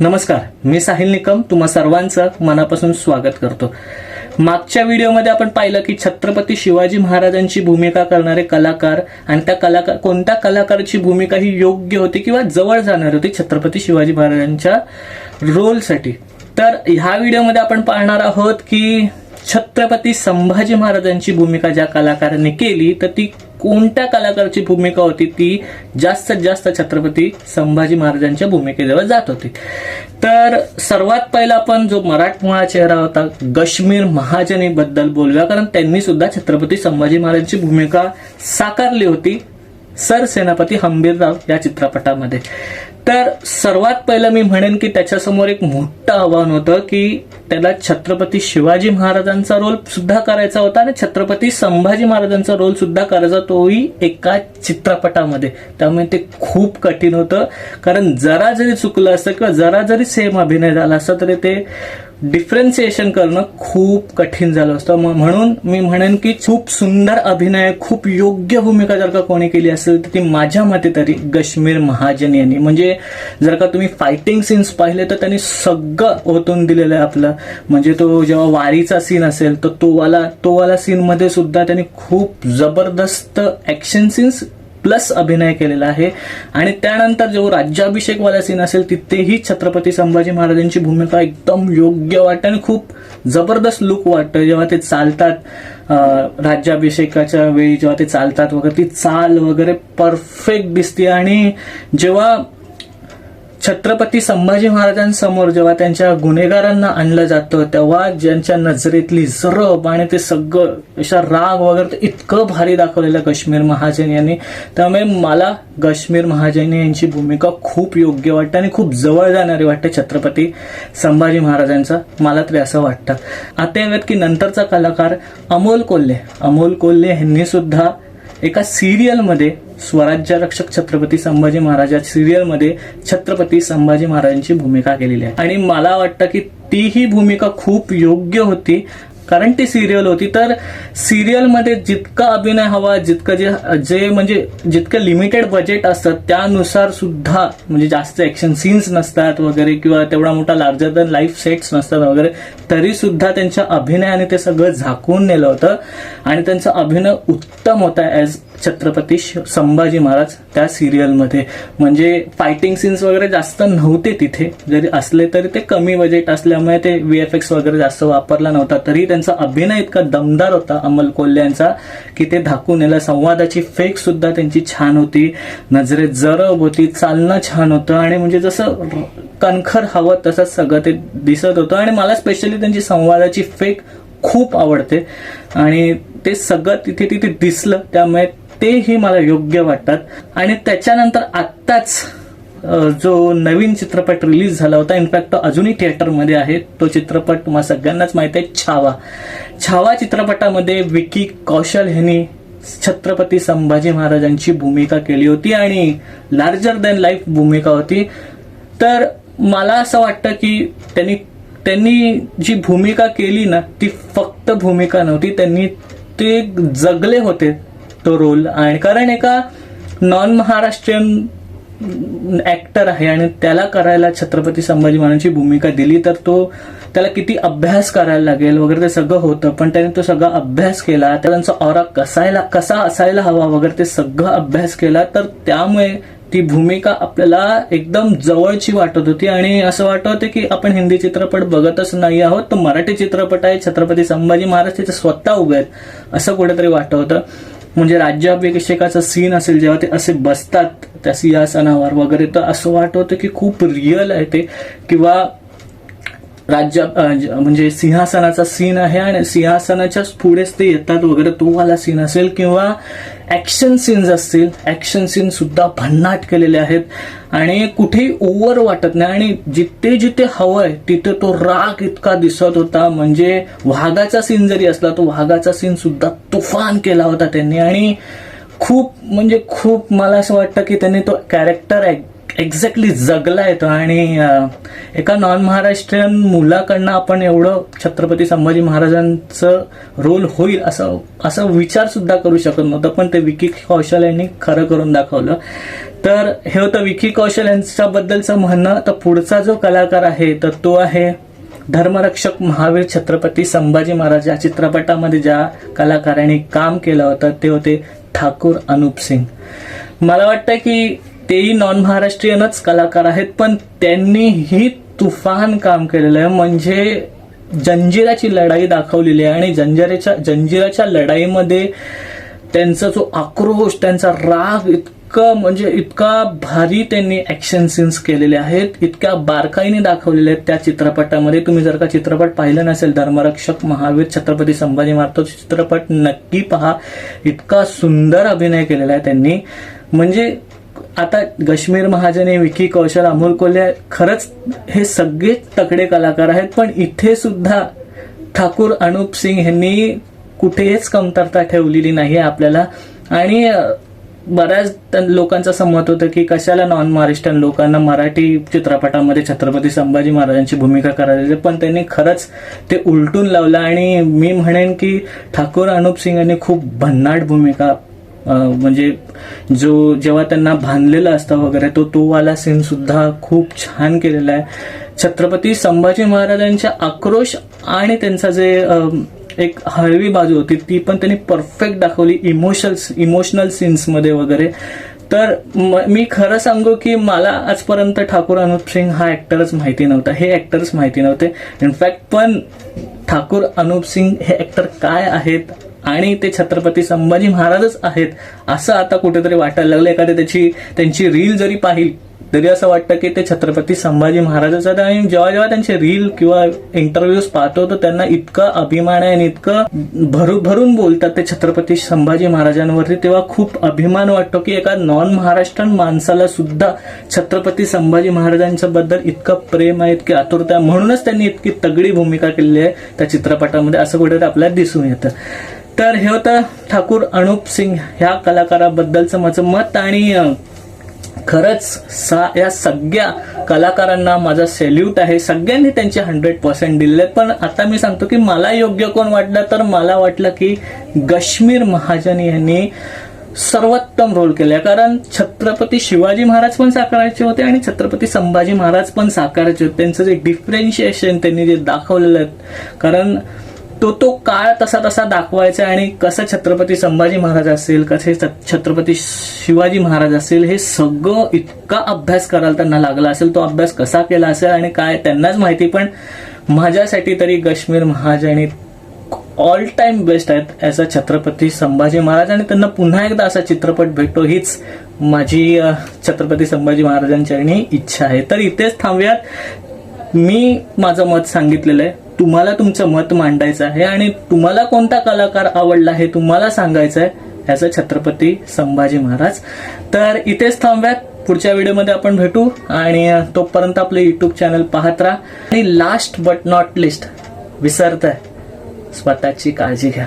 नमस्कार मी साहिल निकम तुम्हा सर्वांचं मनापासून स्वागत करतो. मागच्या व्हिडिओमध्ये आपण पाहिलं की छत्रपती शिवाजी महाराजांची भूमिका करणारे कलाकार आणि त्या कलाकार कोणत्या कलाकाराची भूमिका ही योग्य होती किंवा जवळ जाणार होती छत्रपती शिवाजी महाराजांच्या रोलसाठी तर ह्या व्हिडिओमध्ये आपण पाहणार आहोत की छत्रपती संभाजी महाराजांची भूमिका ज्या कलाकाराने केली तर ती कोणत्या कलाकाराची भूमिका होती ती जास्तीत जास्त छत्रपती संभाजी महाराजांच्या भूमिकेजवळ जात होती. तर सर्वात पहिला आपण जो मराठमोळा चेहरा होता गश्मीर महाजनी बद्दल बोलूया कारण त्यांनी सुद्धा छत्रपती संभाजी महाराजांची भूमिका साकारली होती सरसेनापती हंबीरराव या चित्रपटामध्ये. तर सर्वात पहिलं मी म्हणेन की त्याच्यासमोर एक मोठं आव्हान होतं की त्याला छत्रपती शिवाजी महाराजांचा रोल सुद्धा करायचा होता आणि छत्रपती संभाजी महाराजांचा रोल सुद्धा करायचा तोही एका चित्रपटामध्ये. त्यामुळे ते खूप कठीण होतं. कारण जरा जरी चुकलं असतं किंवा जरा जरी सेम अभिनय झाला असता तरी ते डिफरन्सिएशन करणं खूप कठीण झालं असतं. म्हणून मी म्हणेन की खूप सुंदर अभिनय खूप योग्य भूमिका जर का कोणी केली असेल तर ती माझ्या मते तरी गश्मीर महाजन यांनी. म्हणजे जर का तुम्ही फायटिंग सीन्स पाहिले तर त्यांनी सगळं ओतून दिलेलं आहे आपलं. म्हणजे तो जेव्हा वारीचा सीन असेल तर तो वाला तो वाला सीनमध्ये सुद्धा त्यांनी खूप जबरदस्त ऍक्शन सीन्स प्लस अभिनय केलेला आहे. आणि त्यानंतर जो राज्याभिषेकवाला सीन असेल तिथेही छत्रपती संभाजी महाराजांची भूमिका एकदम योग्य वाटते आणि खूप जबरदस्त लुक वाटतं. जेव्हा ते चालतात राज्याभिषेकाच्या वेळी जेव्हा ते चालतात वगैरे ती चाल वगैरे परफेक्ट दिसते. आणि जेव्हा छत्रपती संभाजी महाराजांसमोर जेव्हा त्यांच्या गुन्हेगारांना आणलं जातं तेव्हा ज्यांच्या नजरेतली जरब आणि ते सगळं अशा राग वगैरे ते इतकं भारी दाखवलेलं काश्मीर महाजन यांनी. त्यामुळे मला काश्मीर महाजन यांची भूमिका खूप योग्य वाटते आणि खूप जवळ जाणारी वाटते छत्रपती संभाजी महाराजांचा. मला तरी असं वाटतं. आता यावेत की नंतरचा कलाकार अमोल कोल्हे. अमोल कोल्हे यांनी सुद्धा एका सिरियलमध्ये स्वराज्य रक्षक छत्रपती संभाजी महाराज सिरियलमध्ये छत्रपती संभाजी महाराजांची भूमिका केलेली आहे. आणि मला वाटतं की ती ही भूमिका खूप योग्य होती कारण ती सिरियल होती. तर सिरियलमध्ये जितका अभिनय हवा जितकं जे जे म्हणजे जितकं लिमिटेड बजेट असतं त्यानुसार सुद्धा म्हणजे जास्त ऍक्शन सीन्स नसतात वगैरे किंवा तेवढा मोठा लार्जर दॅन लाईफ सेट्स नसतात वगैरे तरी सुद्धा त्यांच्या अभिनयाने ते सगळं झाकून नेलं होतं. आणि त्यांचा अभिनय उत्तम होता ॲज छत्रपती संभाजी महाराज त्या सिरियलमध्ये म्हणजे फायटिंग सीन्स वगैरे जास्त नव्हते तिथे. जरी असले तरी ते कमी बजेट असल्यामुळे ते व्ही एफ एक्स वगैरे जास्त वापरला नव्हता. तरी त्यांचा अभिनय इतका दमदार होता अमल कोल्हे यांचा की ते धाकून नेलं. संवादाची फेक सुद्धा त्यांची छान होती. नजरेत जरब होती. चालणं छान होतं. आणि म्हणजे जसं कणखर हवं तसंच सगळं ते दिसत होतं. आणि मला स्पेशली त्यांची संवादाची फेक खूप आवडते. आणि ते सगळं तिथे तिथे दिसलं त्यामुळे तेही मला योग्य वाटतात. आणि त्याच्यानंतर आत्ताच जो नवीन चित्रपट रिलीज झाला होता इनफॅक्ट तो अजूनही थिएटरमध्ये आहे तो चित्रपट तुम्हाला सगळ्यांनाच माहिती आहे छावा. छावा चित्रपटामध्ये विकी कौशल ह्यांनी छत्रपती संभाजी महाराजांची भूमिका केली होती आणि लार्जर दॅन लाईफ भूमिका होती. तर मला असं वाटतं की त्यांनी त्यांनी जी भूमिका केली ना ती फक्त भूमिका नव्हती. त्यांनी ते जगले होते तो रोल आणि कारण एका नॉन महाराष्ट्रीयन ऍक्टर आहे आणि त्याला करायला छत्रपती संभाजी महाराजांची भूमिका दिली तर तो त्याला किती अभ्यास करायला लागेल वगैरे ते सगळं होतं पण त्याने तो सगळा अभ्यास केला त्यांचा ऑरा कसायला कसा असायला हवा वगैरे ते सगळं अभ्यास केला तर त्यामुळे ती भूमिका आपल्याला एकदम जवळची वाटत होती आणि असं वाटत होतं की आपण हिंदी चित्रपट बघतच नाही आहोत तो मराठी चित्रपट आहे छत्रपती संभाजी महाराज तिथे स्वतः उभे आहेत असं कुठेतरी वाटत होतं. म्हणजे राज्याभिषेकाचा सीन असेल जेव्हा ते असे बसतात त्या सिंहासनावर वगैरे तर असं वाटत होतं की खूप रिअल आहे ते. किंवा राज्य म्हणजे सिंहासनाचा सीन आहे आणि सिंहासनाच्याच पुढेच ते येतात वगैरे. तो वाला सीन असेल किंवा ऍक्शन सीन्स असतील ऍक्शन सीन सुद्धा भन्नाट केलेले आहेत. आणि कुठेही ओव्हर वाटत नाही. आणि जिथे जिथे हवंय तिथे तो राग इतका दिसत होता. म्हणजे वाघाचा सीन जरी असला तो वाघाचा सीन सुद्धा तुफान केला होता त्यांनी. आणि खूप म्हणजे खूप मला असं वाटतं की त्यांनी तो कॅरेक्टर एक्झॅक्टली जगला येतो आणि एका नॉन महाराष्ट्रीयन मुलाकडनं आपण एवढं छत्रपती संभाजी महाराजांचं रोल होईल असं असं विचार सुद्धा करू शकत नव्हतं पण ते विकी कौशल यांनी खरं करून दाखवलं. तर हे होतं विकी कौशल यांच्याबद्दलचं म्हणणं तर पुढचा जो कलाकार आहे तर तो आहे धर्मरक्षक महावीर छत्रपती संभाजी महाराज. या चित्रपटामध्ये ज्या कलाकारांनी काम केलं होतं ते होते ठाकूर अनुप सिंग. मला वाटतं की तेही नॉन महाराष्ट्रीयनच कलाकार आहेत पण त्यांनीही तुफान काम केलेलं आहे. म्हणजे जंजिराची लढाई दाखवलेली आहे आणि जंजिराच्या जंजिराच्या लढाईमध्ये त्यांचा जो आक्रोश त्यांचा राग इतकं म्हणजे इतका भारी त्यांनी ऍक्शन सीन्स केलेले आहेत इतक्या बारकाईने दाखवलेले आहेत त्या चित्रपटामध्ये. तुम्ही जर का चित्रपट पाहिलं नसेल धर्मरक्षक महावीर छत्रपती संभाजी महाराज चित्रपट नक्की पहा. इतका सुंदर अभिनय केलेला आहे त्यांनी. म्हणजे आता कश्मीर महाजने विकी कौशल अमोल कोल्हे खरंच हे सगळे तगडे कलाकार आहेत पण इथे सुद्धा ठाकूर अनुप सिंग यांनी कुठेच कमतरता ठेवलेली नाही आहे आपल्याला. आणि बऱ्याच त- लोकांचं संमत होतं की कशाला नॉन महाराष्ट्रीयन लोकांना मराठी चित्रपटामध्ये छत्रपती संभाजी महाराजांची भूमिका करायची पण त्यांनी खरंच ते उलटून लावलं. आणि मी म्हणेन की ठाकूर अनुप सिंग यांनी खूप भन्नाट भूमिका म्हणजे जो जेव्हा त्यांना बांधलेला असतं वगैरे तो तो वाला सीन सुद्धा खूप छान केलेला आहे. छत्रपती संभाजी महाराजांच्या आक्रोश आणि त्यांचा जे एक हळवी बाजू होती ती पण त्यांनी परफेक्ट दाखवली इमोशन्स इमोशनल सीन्समध्ये वगैरे. तर मी खरं सांगू की मला आजपर्यंत ठाकूर अनुप सिंग हा ऍक्टरच माहिती नव्हता. हे ऍक्टरच माहिती नव्हते. इनफॅक्ट पण ठाकूर अनुप सिंग हे ऍक्टर काय आहेत आणि ते छत्रपती संभाजी महाराजच आहेत असं आता कुठेतरी वाटायला लागलं. एखाद्या त्याची त्यांची रील जरी पाहिली तरी असं वाटतं की ते छत्रपती संभाजी महाराजच आहेत. आणि जेव्हा जेव्हा त्यांचे रील किंवा इंटरव्ह्यूज पाहतो तर त्यांना इतका अभिमान आहे आणि इतकं भरू भरून बोलतात ते छत्रपती संभाजी महाराजांवरती. तेव्हा खूप अभिमान वाटतो की एका नॉन महाराष्ट्रन माणसाला सुद्धा छत्रपती संभाजी महाराजांच्या बद्दल इतकं प्रेम आहे इतकी आतुरता म्हणूनच त्यांनी इतकी तगडी भूमिका केलेली आहे त्या चित्रपटामध्ये असं कुठेतरी आपल्याला दिसून येतं. तर हे होतं ठाकूर अनुप सिंग ह्या कलाकाराबद्दलचं माझं मत आणि खरंच सा या सगळ्या कलाकारांना माझा सेल्यूट आहे. सगळ्यांनी त्यांचे हंड्रेड पर्सेंट दिले पण आता मी सांगतो की मला योग्य कोण वाटलं तर मला वाटलं की कश्मीर महाजन यांनी सर्वोत्तम रोल केला कारण छत्रपती शिवाजी महाराज पण साकारायचे होते आणि छत्रपती संभाजी महाराज पण साकारायचे होते. त्यांचं जे डिफरेन्शिएशन त्यांनी जे दाखवलेलं आहे. कारण तो तो काळ तसा तसा दाखवायचा आणि कसं छत्रपती संभाजी महाराज असेल कसे छ- छत्रपती शिवाजी महाराज असेल हे सगळं इतका अभ्यास करायला त्यांना लागला असेल तो अभ्यास कसा केला असेल आणि काय त्यांनाच माहिती पण माझ्यासाठी तरी Kashmir Mahajani all time best आहेत ॲज अ छत्रपती संभाजी महाराज आणि त्यांना पुन्हा एकदा असा चित्रपट भेटतो हीच माझी छत्रपती संभाजी महाराजांच्या इच्छा आहे. तर इथेच थांबूयात. मी माझं मत सांगितलेलं आहे. तुम्हाला तुमचं मत मांडायचं आहे आणि तुम्हाला कोणता कलाकार आवडला हे तुम्हाला सांगायचं आहे ॲज छत्रपती संभाजी महाराज. तर इथेच थांबूयात पुढच्या व्हिडिओमध्ये आपण भेटू आणि तोपर्यंत आपलं युट्यूब चॅनल पाहत राहा. आणि लास्ट बट नॉट लिस्ट विसरताय. स्वतःची काळजी घ्या.